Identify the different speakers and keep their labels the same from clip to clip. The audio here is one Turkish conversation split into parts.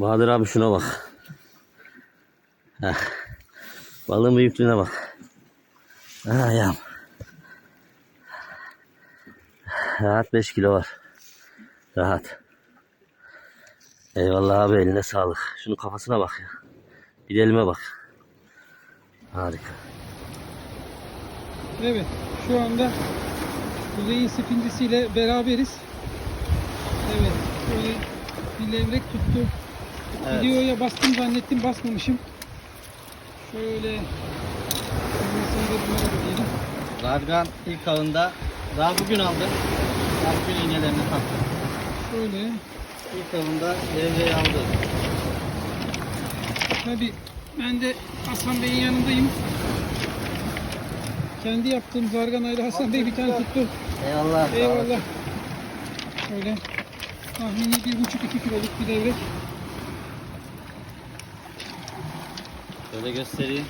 Speaker 1: Bahadır abi şuna bak. Heh. Balığın büyüklüğüne bak. Ah, Ayağım. Rahat 5 kilo var. Rahat. Eyvallah abi eline sağlık. Şunun kafasına bak ya. Bir de elime bak. Harika.
Speaker 2: Evet, şu anda Kuzey'in spincisiyle beraberiz. Evet, şöyle bir levrek tuttu.
Speaker 1: Evet.
Speaker 2: Videoya bastım zannettim, basmamışım. Şöyle.
Speaker 1: Radgan ilk avında daha bugün aldı. Daha bugün iğnelerini taktı.
Speaker 2: Şöyle,
Speaker 1: İlk avında devreyi aldı.
Speaker 2: tabi ben de Hasan Bey'in yanındayım. Kendi yaptığım zarganayla Hasan Bey bir tane tuttu.
Speaker 1: Eyvallah.
Speaker 2: Eyvallah. Şöyle tahmini bir buçuk iki kiloluk bir levrek.
Speaker 1: Şöyle göstereyim.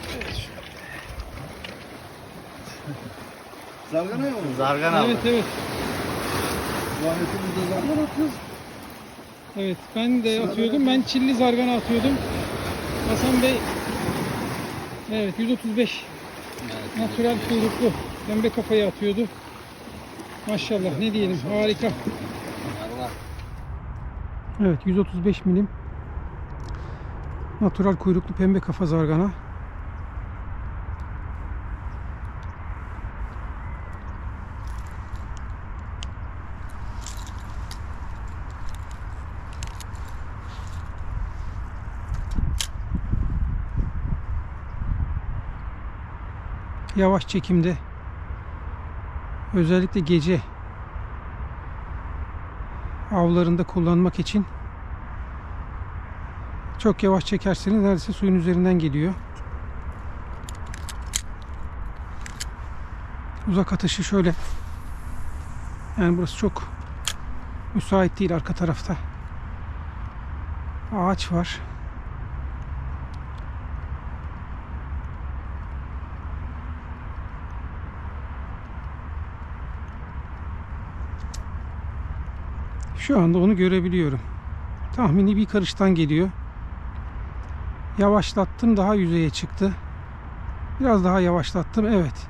Speaker 3: Zargana mı?
Speaker 1: Zargan aldı.
Speaker 2: Evet evet.
Speaker 3: Rahmetimizde zargana atıyoruz.
Speaker 2: Evet ben de atıyordum. Ben çilli zargana atıyordum. Hasan Bey Evet 135
Speaker 1: Evet.
Speaker 2: natural kuyruklu pembe kafayı atıyordu. Maşallah ne diyelim harika. Evet 135 milim natural kuyruklu pembe kafa zargana. Yavaş çekimde özellikle gece avlarında kullanmak için çok yavaş çekerseniz neredeyse suyun üzerinden geliyor. Uzak atışı şöyle. Yani burası çok müsait değil arka tarafta. Ağaç var. Şu anda onu görebiliyorum. Tahmini bir karıştan geliyor. Yavaşlattım daha yüzeye çıktı. Biraz daha yavaşlattım evet.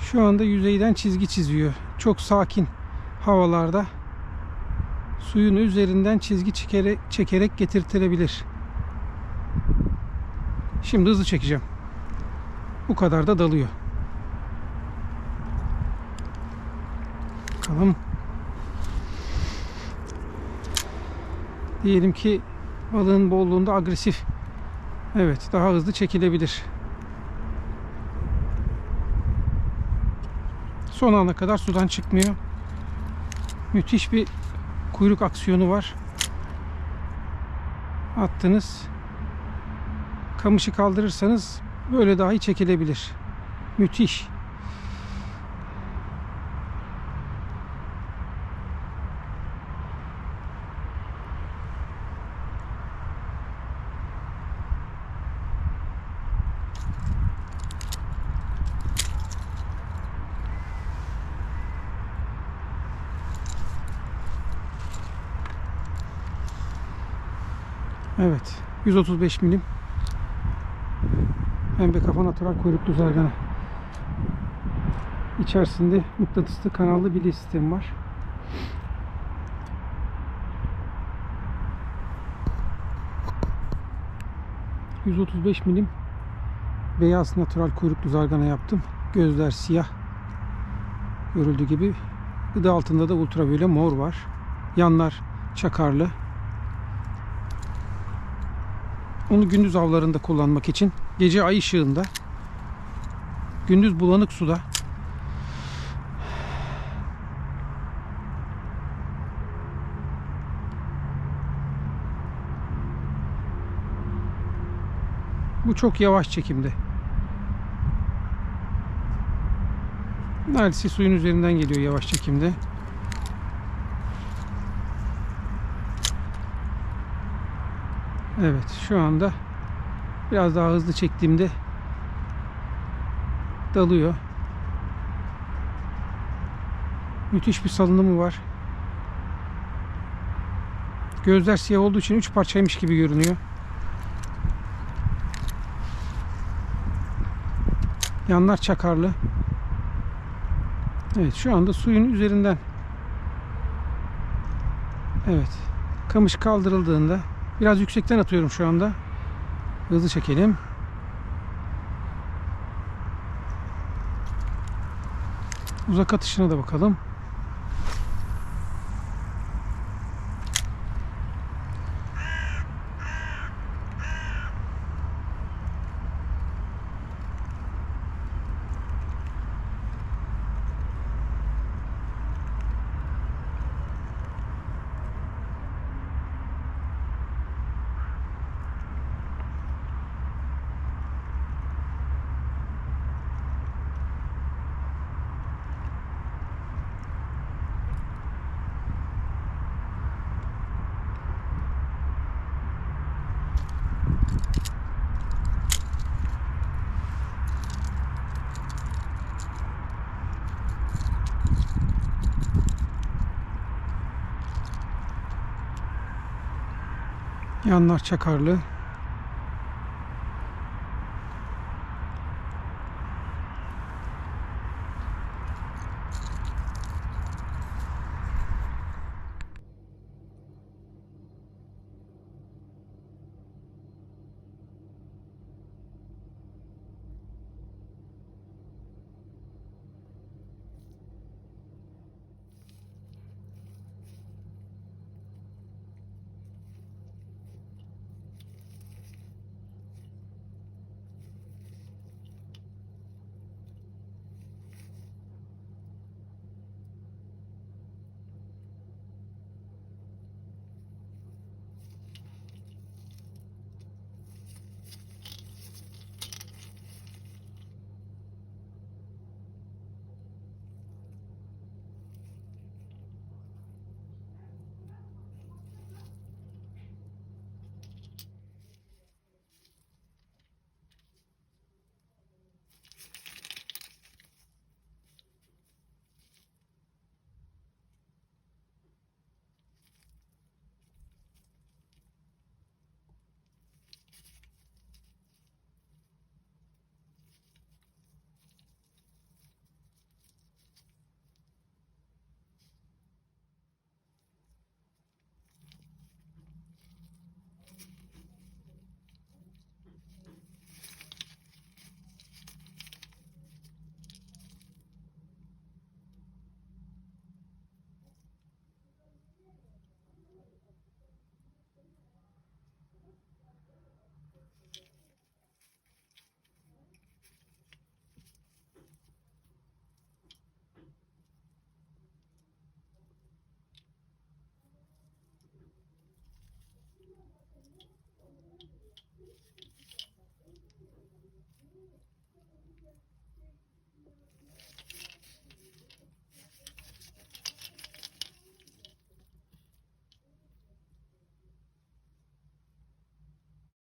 Speaker 2: Şu anda yüzeyden çizgi çiziyor. Çok sakin havalarda suyun üzerinden çizgi çekerek, çekerek getirtilebilir. Şimdi hızlı çekeceğim. Bu kadar da dalıyor. Bakalım. Diyelim ki balığın bolluğunda agresif. Evet, daha hızlı çekilebilir. Son ana kadar sudan çıkmıyor. Müthiş bir kuyruk aksiyonu var. Attınız. Kamışı kaldırırsanız böyle dahi çekilebilir. Müthiş. Evet. 135 milim. Pembe kafa natural kuyruklu zargana. İçerisinde mıknatıslı kanallı bilye sistemi var. ...135 milim... ...beyaz natural kuyruklu zargana yaptım. Gözler siyah. Görüldüğü gibi... ...gıda altında da ultraviyole mor var. Yanlar çakarlı. Onu gündüz avlarında kullanmak için gece ay ışığında gündüz bulanık suda Bu çok yavaş çekimde. Neredeyse suyun üzerinden geliyor yavaş çekimde. Evet şu anda biraz daha hızlı çektiğimde dalıyor. Müthiş bir salınımı var. Gözler siyah olduğu için üç parçaymış gibi görünüyor. Yanlar çakarlı. Evet şu anda suyun üzerinden. Evet. Kamış kaldırıldığında biraz yüksekten atıyorum şu anda. Hızlı çekelim. Uzak atışına da bakalım. Yanlar çakarlı.